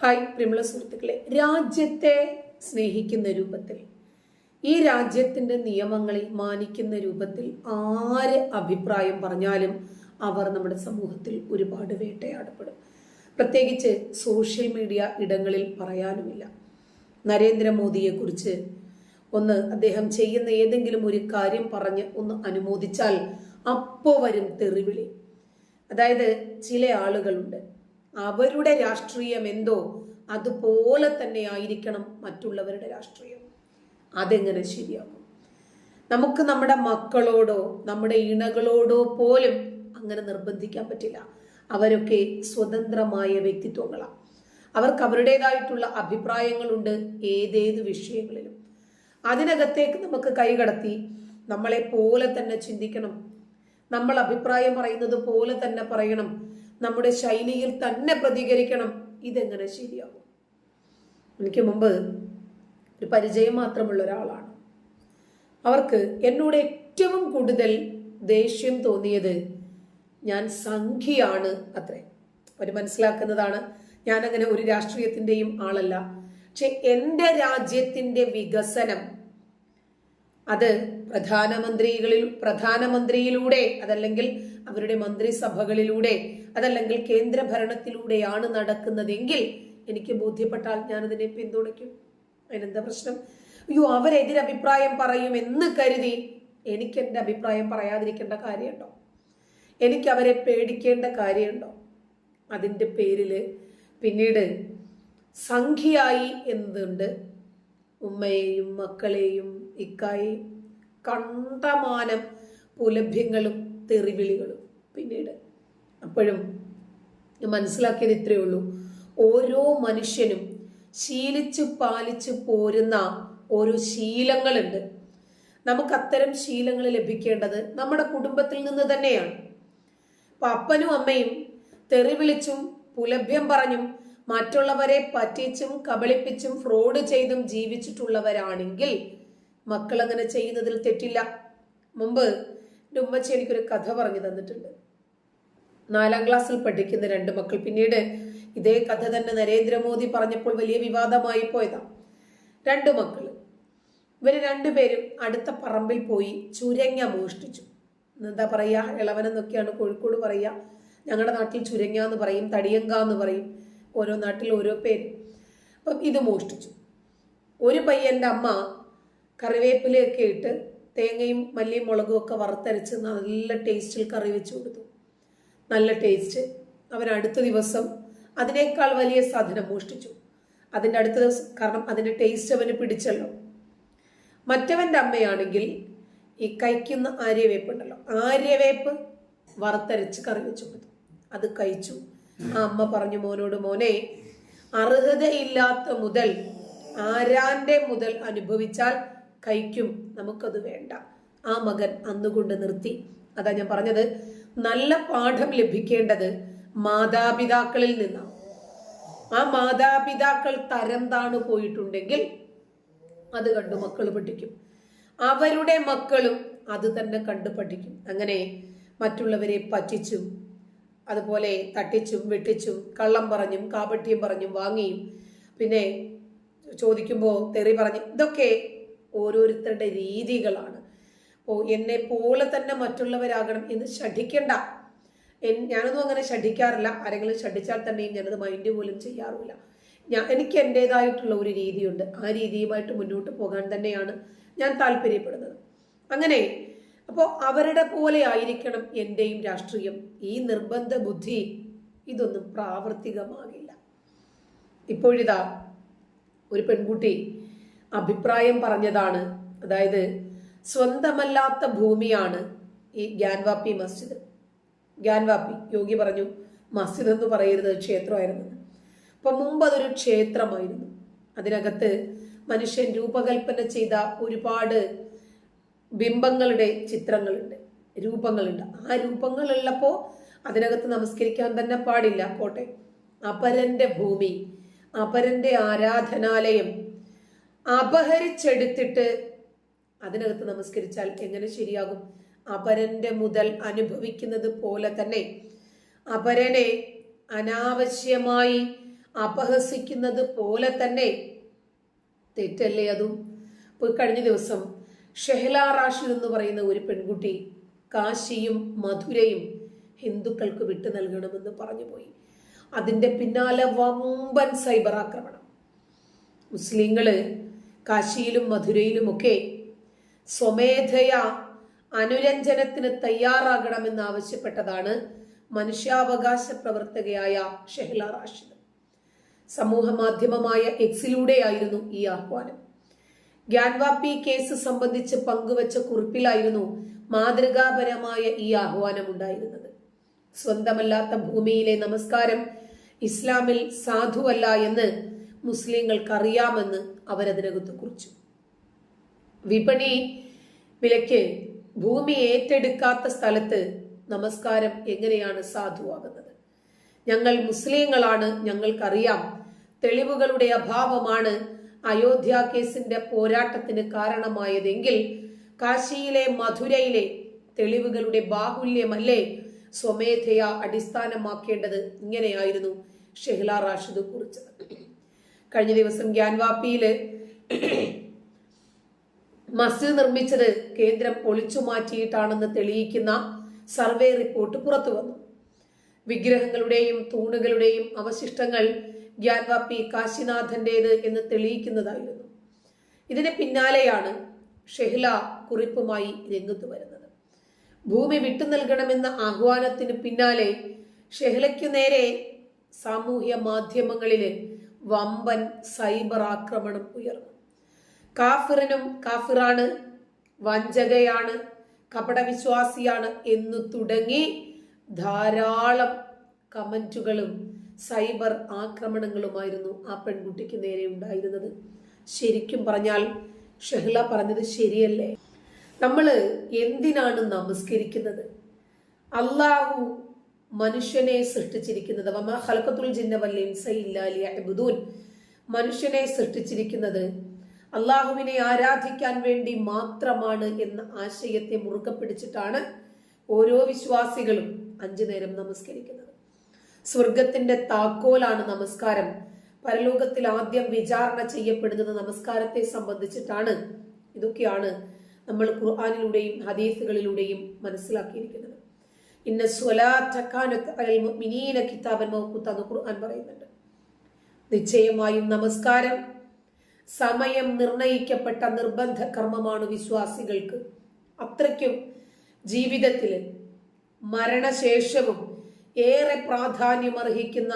Hi പ്രിയമുള്ള സുഹൃത്തുക്കളെ. രാജ്യത്തെ സ്നേഹിക്കുന്ന രൂപത്തിൽ ഈ രാജ്യത്തിന്റെ നിയമങ്ങളെ മാനിക്കുന്ന രൂപത്തിൽ ആര് അഭിപ്രായം പറഞ്ഞാലും അവർ നമ്മുടെ സമൂഹത്തിൽ ഒരുപാട് വേട്ടയാടപ്പെടും. പ്രത്യേകിച്ച് സോഷ്യൽ മീഡിയ ഇടങ്ങളിൽ പറയാനുമില്ല. നരേന്ദ്രമോദിയെക്കുറിച്ച് ഒന്ന് അദ്ദേഹം ചെയ്യുന്ന ഏതെങ്കിലും ഒരു കാര്യം പറഞ്ഞ് ഒന്ന് അനുമോദിച്ചാൽ അപ്പോൾ വരും തെറിവിളി. അതായത് ചില ആളുകളുണ്ട് അവരുടെ രാഷ്ട്രീയം എന്തോ അതുപോലെ തന്നെ ആയിരിക്കണം മറ്റുള്ളവരുടെ രാഷ്ട്രീയം. അതെങ്ങനെ ശരിയാകും? നമുക്ക് നമ്മുടെ മക്കളോടോ നമ്മുടെ ഇണകളോടോ പോലും അങ്ങനെ നിർബന്ധിക്കാൻ പറ്റില്ല. അവരൊക്കെ സ്വതന്ത്രമായ വ്യക്തിത്വങ്ങളാണ് അവർക്ക് അവരുടേതായിട്ടുള്ള അഭിപ്രായങ്ങളുണ്ട് ഏതേത് വിഷയങ്ങളിലും. അതിനകത്തേക്ക് നമുക്ക് കൈകടത്തി നമ്മളെ പോലെ തന്നെ ചിന്തിക്കണം. നമ്മൾ അഭിപ്രായം പറയുന്നത് പോലെ തന്നെ പറയണം. നമ്മുടെ ശൈലിയിൽ തന്നെ പ്രതികരിക്കണം. ഇതെങ്ങനെ ശരിയാകും എനിക്ക് മുമ്പ് ഒരു പരിചയം മാത്രമുള്ള ഒരാളാണ്. അവർക്ക് എന്നോട് ഏറ്റവും കൂടുതൽ ദേഷ്യം തോന്നിയത് ഞാൻ സംഖ്യയാണ് അത്രേ. അവർ മനസ്സിലാക്കുന്നതാണ് ഞാനങ്ങനെ ഒരു രാഷ്ട്രീയത്തിന്റെയും ആളല്ല. പക്ഷെ എന്റെ രാജ്യത്തിന്റെ വികസനം അത് പ്രധാനമന്ത്രികളിൽ പ്രധാനമന്ത്രിയിലൂടെ അതല്ലെങ്കിൽ അവരുടെ മന്ത്രിസഭകളിലൂടെ അതല്ലെങ്കിൽ കേന്ദ്ര ഭരണത്തിലൂടെയാണ് നടക്കുന്നതെങ്കിൽ എനിക്ക് ബോധ്യപ്പെട്ടാൽ ഞാൻ അതിനെ പിന്തുണയ്ക്കും. അതിനെന്താ പ്രശ്നം? അയ്യോ അവരെതിരഭിപ്രായം പറയും എന്ന് കരുതി എനിക്ക് എന്റെ അഭിപ്രായം പറയാതിരിക്കേണ്ട കാര്യമുണ്ടോ? എനിക്ക് അവരെ പേടിക്കേണ്ട കാര്യമുണ്ടോ? അതിന്റെ പേരിൽ പിന്നീട് സംഖ്യയായി എന്തുണ്ട്? ഉമ്മയെയും മക്കളെയും ഇക്കായെയും കണ്ടമാനം പുലഭ്യങ്ങളും തെറിവിളികളും പിന്നീട് അപ്പോഴും ഞാൻ മനസ്സിലാക്കിയത് ഇത്രയേ ഉള്ളൂ. ഓരോ മനുഷ്യനും ശീലിച്ചു പാലിച്ചു പോരുന്ന ഓരോ ശീലങ്ങളുണ്ട്. നമുക്ക് അത്തരം ശീലങ്ങൾ ലഭിക്കേണ്ടത് നമ്മുടെ കുടുംബത്തിൽ നിന്ന് തന്നെയാണ്. അപ്പൊ അപ്പനും അമ്മയും തെറി വിളിച്ചും പുലഭ്യം പറഞ്ഞും മറ്റുള്ളവരെ പറ്റിച്ചും കബളിപ്പിച്ചും ഫ്രോഡ് ചെയ്തും ജീവിച്ചിട്ടുള്ളവരാണെങ്കിൽ മക്കൾ അങ്ങനെ ചെയ്യുന്നതിൽ തെറ്റില്ല. മുമ്പ് എന്റെ ഉമ്മച്ചി എനിക്കൊരു കഥ പറഞ്ഞു തന്നിട്ടുണ്ട്. നാലാം ക്ലാസ്സിൽ പഠിക്കുന്ന രണ്ട് മക്കൾ പിന്നീട് ഇതേ കഥ തന്നെ നരേന്ദ്രമോദി പറഞ്ഞപ്പോൾ വലിയ വിവാദമായി പോയതാ. രണ്ട് മക്കൾ ഇവർ രണ്ടുപേരും അടുത്ത പറമ്പിൽ പോയി ചുരങ്ങ മോഷ്ടിച്ചു. എന്താ പറയുക ഇളവനെന്നൊക്കെയാണ് കോഴിക്കോട് പറയുക ഞങ്ങളുടെ നാട്ടിൽ ചുരങ്ങ എന്ന് പറയും തടിയങ്ക എന്ന് പറയും. ഓരോ നാട്ടിൽ ഓരോ പേര്. അപ്പം ഇത് മോഷ്ടിച്ചു. ഒരു പയ്യന്റെ അമ്മ കറിവേപ്പിലയൊക്കെ ഇട്ട് തേങ്ങയും മല്ലിയും മുളകും ഒക്കെ വറുത്തരച്ച് നല്ല ടേസ്റ്റിൽ കറി വെച്ച് കൊടുത്തു. നല്ല ടേസ്റ്റ് അവൻ അടുത്ത ദിവസം അതിനേക്കാൾ വലിയ സാധനം മോഷ്ടിച്ചു. അതിന്റെ അടുത്ത ദിവസം കാരണം അതിന്റെ ടേസ്റ്റ് അവന് പിടിച്ചല്ലോ. മറ്റവന്റെ അമ്മയാണെങ്കിൽ ഈ കഴിക്കുന്ന ആര്യവേപ്പ് ഉണ്ടല്ലോ ആര്യവേപ്പ് വറുത്തരച്ച് കറി വെച്ചു കൊടുത്തു. അത് കഴിച്ചു. ആ അമ്മ പറഞ്ഞു മോനോട് മോനെ അർഹതയില്ലാത്ത മുതൽ ആരാന്റെ മുതൽ അനുഭവിച്ചാൽ കഴിക്കും. നമുക്കത് വേണ്ട. ആ മകൻ അന്നുകൊണ്ട് നിർത്തി. അതാ ഞാൻ പറഞ്ഞത്. നല്ല പാഠം ലഭിക്കേണ്ടത് മാതാപിതാക്കളിൽ നിന്നാണ് ആ മാതാപിതാക്കൾ തരം താണു പോയിട്ടുണ്ടെങ്കിൽ അത് കണ്ടു മക്കൾ പഠിക്കും. അവരുടെ മക്കളും അത് തന്നെ കണ്ടു പഠിക്കും. അങ്ങനെ മറ്റുള്ളവരെ പറ്റിച്ചും അതുപോലെ തട്ടിച്ചും വെട്ടിച്ചും കള്ളം പറഞ്ഞും കാപട്യം പറഞ്ഞും വാങ്ങിയും പിന്നെ ചോദിക്കുമ്പോൾ തെറി പറഞ്ഞ് ഇതൊക്കെ ഓരോരുത്തരുടെ രീതികളാണ്. അപ്പോൾ എന്നെ പോലെ തന്നെ മറ്റുള്ളവരാകണം എന്ന് ഷഠിക്കണ്ട ഞാനൊന്നും അങ്ങനെ ഷഠിക്കാറില്ല ആരെങ്കിലും ഷഠിച്ചാൽ തന്നെയും ഞാനത് മൈൻഡ് പോലും ചെയ്യാറില്ല. ഞാൻ എനിക്ക് എന്റെതായിട്ടുള്ള ഒരു രീതിയുണ്ട്. ആ രീതിയുമായിട്ട് മുന്നോട്ട് പോകാൻ തന്നെയാണ് ഞാൻ താല്പര്യപ്പെടുന്നത്. അങ്ങനെ അപ്പോൾ അവരുടെ പോലെ ആയിരിക്കണം എന്റെയും രാഷ്ട്രീയം. ഈ നിർബന്ധ ബുദ്ധി ഇതൊന്നും പ്രാവർത്തികമാകില്ല. ഇപ്പോഴിതാ ഒരു പെൺകുട്ടി അഭിപ്രായം പറഞ്ഞതാണ്. അതായത് സ്വന്തമല്ലാത്ത ഭൂമിയാണ് ഈ ഗ്യാൻവാപ്പി മസ്ജിദ്. ഗ്യാൻവാപ്പി യോഗി പറഞ്ഞു മസ്ജിദ് എന്ന് പറയരുത് ക്ഷേത്രമായിരുന്നു. അപ്പൊ മുമ്പ് അതൊരു ക്ഷേത്രമായിരുന്നു. അതിനകത്ത് മനുഷ്യൻ രൂപകൽപ്പന ചെയ്ത ഒരുപാട് ബിംബങ്ങളുടെ ചിത്രങ്ങളുണ്ട് രൂപങ്ങളുണ്ട്. ആ രൂപങ്ങളുള്ളപ്പോൾ അതിനകത്ത് നമസ്കരിക്കാൻ തന്നെ പാടില്ല പോട്ടെ. അപരന്റെ ഭൂമി അപരന്റെ ആരാധനാലയം അപഹരിച്ചെടുത്തിട്ട് അതിനകത്ത് നമസ്കരിച്ചാൽ എങ്ങനെ ശരിയാകും? അപരന്റെ മുതൽ അനുഭവിക്കുന്നത് പോലെ തന്നെ അപരനെ അനാവശ്യമായി അപഹസിക്കുന്നത് പോലെ തന്നെ തെറ്റല്ലേ അതും? ഇപ്പോൾ കഴിഞ്ഞ ദിവസം ഷെഹല റാഷിദ് എന്ന് പറയുന്ന ഒരു പെൺകുട്ടി കാശിയും മധുരയും ഹിന്ദുക്കൾക്ക് വിട്ടു നൽകണമെന്ന് പറഞ്ഞു പോയി അതിന്റെ പിന്നാലെ വമ്പൻ സൈബർ ആക്രമണം. മുസ്ലിങ്ങൾ കാശിയിലും മധുരയിലുമൊക്കെ സ്വമേധയ അനുരഞ്ജനത്തിന് തയ്യാറാകണമെന്ന് ആവശ്യപ്പെട്ടതാണ് മനുഷ്യാവകാശ പ്രവർത്തകയായ ഷെഹ്ല റാഷിദ്. സമൂഹ മാധ്യമമായ എക്സിലൂടെയായിരുന്നു ഈ ആഹ്വാനം. ഗ്യാൻവാപ്പി കേസ് സംബന്ധിച്ച് പങ്കുവച്ച കുറിപ്പിലായിരുന്നു മാതൃകാപരമായ ഈ ആഹ്വാനം ഉണ്ടായിരുന്നത്. സ്വന്തമല്ലാത്ത ഭൂമിയിലെ നമസ്കാരം ഇസ്ലാമിൽ സാധുവല്ല എന്ന് മുസ്ലിങ്ങൾക്കറിയാമെന്ന് അവരതിനകത്ത് കുറിച്ചു. വിപണി വിലയ്ക്ക് ഭൂമി ഏറ്റെടുക്കാത്ത സ്ഥലത്ത് നമസ്കാരം എങ്ങനെയാണ് സാധുവാകുന്നത്? ഞങ്ങൾ മുസ്ലിങ്ങളാണ് ഞങ്ങൾക്കറിയാം. തെളിവുകളുടെ അഭാവമാണ് അയോധ്യ കേസിന്റെ പോരാട്ടത്തിന് കാരണമായതെങ്കിൽ കാശിയിലെ മധുരയിലെ തെളിവുകളുടെ ബാഹുല്യമല്ലേ സ്വമേധയാ അടിസ്ഥാനമാക്കേണ്ടത്? ഇങ്ങനെയായിരുന്നു ഷെഹ്ല റാഷിദ് കുറിച്ചത്. കഴിഞ്ഞ ദിവസം ഗ്യാൻവാപ്പിയിൽ മസ്ജിദ് നിർമ്മിച്ചത് കേന്ദ്രം ഒളിച്ചു മാറ്റിയിട്ടാണെന്ന് തെളിയിക്കുന്ന സർവേ റിപ്പോർട്ട് പുറത്തു വന്നു. വിഗ്രഹങ്ങളുടെയും തൂണുകളുടെയും അവശിഷ്ടങ്ങൾ ഗ്യാൻവാപ്പി കാശിനാഥന്റേത് എന്ന് തെളിയിക്കുന്നതായിരുന്നു. ഇതിന് പിന്നാലെയാണ് ഷെഹ്ല കുറിപ്പുമായി രംഗത്ത് വരുന്നത്. ഭൂമി വിട്ടു നൽകണമെന്ന ആഹ്വാനത്തിന് പിന്നാലെ ഷെഹ്ലയ്ക്കു നേരെ സാമൂഹ്യ മാധ്യമങ്ങളിൽ വമ്പൻ സൈബർ ആക്രമണം ഉയർന്നു. കാഫിറിനും കാഫിറാണ് വഞ്ചകയാണ് കപടവിശ്വാസിയാണ് എന്നു തുടങ്ങി ധാരാളം കമന്റുകളും സൈബർ ആക്രമണങ്ങളുമായിരുന്നു ആ പെൺകുട്ടിക്ക് നേരെ ഉണ്ടായിരുന്നത്. ശരിക്കും പറഞ്ഞാൽ ഷെഹ്ല പറഞ്ഞത് ശരിയല്ലേ? നമ്മൾ എന്തിനാണ് നമസ്കരിക്കുന്നത്? അള്ളാഹു മനുഷ്യനെ സൃഷ്ടിച്ചിരിക്കുന്നത് വമാ മനുഷ്യനെ സൃഷ്ടിച്ചിരിക്കുന്നത് അള്ളാഹുവിനെ ആരാധിക്കാൻ വേണ്ടി മാത്രമാണ് എന്ന ആശയത്തെ മുറുകെ പിടിച്ചിട്ടാണ് ഓരോ വിശ്വാസികളും അഞ്ചു നേരം നമസ്കരിക്കുന്നത്. സ്വർഗത്തിന്റെ താക്കോലാണ് നമസ്കാരം. പരലോകത്തിൽ ആദ്യം വിചാരണ ചെയ്യപ്പെടുന്നത് നമസ്കാരത്തെ സംബന്ധിച്ചിട്ടാണ്. ഇതൊക്കെയാണ് നമ്മൾ ഖുർആാനിലൂടെയും ഹദീസുകളിലൂടെയും മനസ്സിലാക്കിയിരിക്കുന്നത്. ഇന്ന കിതാബൻ ഖുർആൻ പറയുന്നുണ്ട്. നിശ്ചയമായും നമസ്കാരം. സമയം നിർണയിക്കപ്പെട്ട നിർബന്ധ കർമ്മമാണ് വിശ്വാസികൾക്ക്. അത്രയ്ക്കും ജീവിതത്തിൽ മരണശേഷവും ഏറെ പ്രാധാന്യം അർഹിക്കുന്ന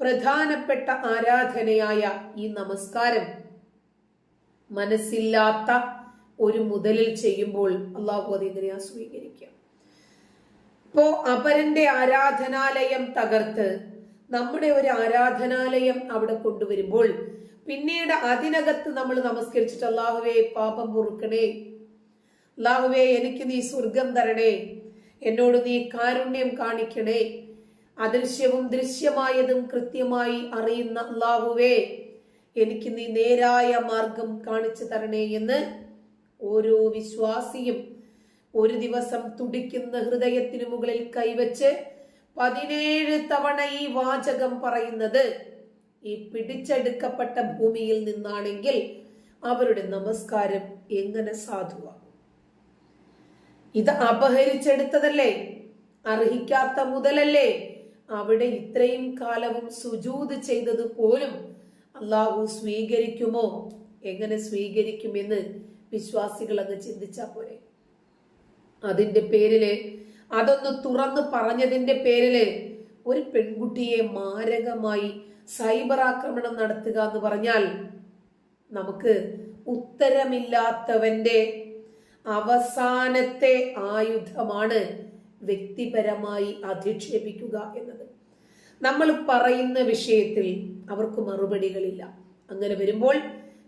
പ്രധാനപ്പെട്ട ആരാധനയായ ഈ നമസ്കാരം മനസ്സില്ലാത്ത ഒരു മുതലിൽ ചെയ്യുമ്പോൾ അള്ളാഹു അതിനെ സ്വീകരിക്കുക ഇപ്പോ അപരന്റെ ആരാധനാലയം തകർത്ത് നമ്മുടെ ഒരു ആരാധനാലയം അവിടെ കൊണ്ടുവരുമ്പോൾ പിന്നീട് അതിനകത്ത് നമ്മൾ നമസ്കരിച്ചിട്ട് അള്ളാഹുവേ പാപം പൊറുക്കണേ. അള്ളാഹുവേ എനിക്ക് നീ സ്വർഗം തരണേ. എന്നോട് നീ കാരുണ്യം കാണിക്കണേ. അദൃശ്യവും ദൃശ്യമായതും കൃത്യമായി അറിയുന്ന അള്ളാഹുവേ എനിക്ക് നീ നേരായ മാർഗം കാണിച്ചു തരണേ എന്ന് ഓരോ വിശ്വാസിയും ഒരു ദിവസം തുടിക്കുന്ന ഹൃദയത്തിനു മുകളിൽ കൈവച്ച് പതിനേഴ് തവണ ഈ വാചകം പറയുന്നത് ഈ പിടിച്ചെടുക്കപ്പെട്ട ഭൂമിയിൽ നിന്നാണെങ്കിൽ അവരുടെ നമസ്കാരം എങ്ങനെ സാധുവാകും ഇത് അപഹരിച്ചെടുത്തതല്ലേ? അർഹിക്കാത്ത മുതലല്ലേ? അവിടെ ഇത്രയും കാലവും സുജൂത് ചെയ്തത് പോലും അള്ളാഹു സ്വീകരിക്കുമോ? എങ്ങനെ സ്വീകരിക്കുമെന്ന് വിശ്വാസികൾ അങ്ങ് ചിന്തിച്ചാൽ പോരെ. അതിന്റെ പേരിൽ അതൊന്ന് തുറന്ന് പറഞ്ഞതിന്റെ പേരിൽ ഒരു പെൺകുട്ടിയെ മാരകമായി സൈബർ ആക്രമണം നടത്തുക എന്ന് പറഞ്ഞാൽ നമുക്ക് ഉത്തരമില്ലാത്തവന്റെ അവസാനത്തെ ആയുധമാണ് വ്യക്തിപരമായി അധിക്ഷേപിക്കുക എന്നത്. നമ്മൾ പറയുന്ന വിഷയത്തിൽ അവർക്ക് മറുപടികളില്ല. അങ്ങനെ വരുമ്പോൾ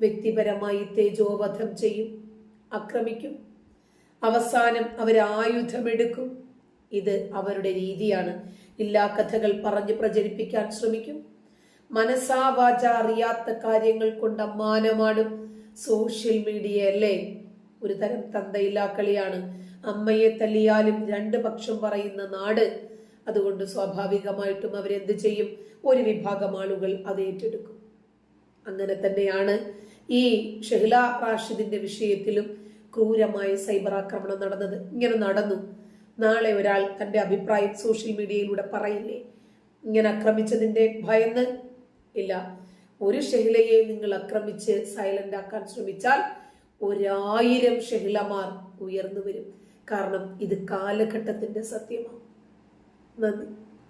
വ്യക്തിപരമായി തേജോവധം ചെയ്യും ആക്രമിക്കും. അവസാനം അവർ ആയുധമെടുക്കും. ഇത് അവരുടെ രീതിയാണ്. ഇല്ലാ കഥകൾ പറഞ്ഞ് പ്രചരിപ്പിക്കാൻ ശ്രമിക്കും. മനസാവാച അറിയാത്ത കാര്യങ്ങൾ കൊണ്ട് അമ്മാനമാടും. സോഷ്യൽ മീഡിയ അല്ലേ? ഒരു തരം തന്തയില്ലാ കളിയാണ്. അമ്മയെ തല്ലിയാലും രണ്ട് പക്ഷം പറയുന്ന നാട്. അതുകൊണ്ട് സ്വാഭാവികമായിട്ടും അവരെന്ത് ചെയ്യും? ഒരു വിഭാഗം ആളുകൾ അത് ഏറ്റെടുക്കും. അങ്ങനെ തന്നെയാണ് ഈ ഷെഹ്ല റാഷിദിന്റെ വിഷയത്തിലും ക്രൂരമായ സൈബർ ആക്രമണം നടന്നത് ഇങ്ങനെ നടന്നു. നാളെ ഒരാൾ തന്റെ അഭിപ്രായം സോഷ്യൽ മീഡിയയിലൂടെ പറയില്ലേ? ഇങ്ങനെ ആക്രമിച്ചതിന്റെ ഭയന്ന്? ഇല്ല. ഒരു ഷെഹ്ലയെ നിങ്ങൾ ആക്രമിച്ച് സൈലന്റ് ആക്കാൻ ശ്രമിച്ചാൽ ഒരായിരം ഷെഹ്ലമാർ ഉയർന്നു വരും. കാരണം ഇത് കാലഘട്ടത്തിന്റെ സത്യമാണ്. നന്ദി.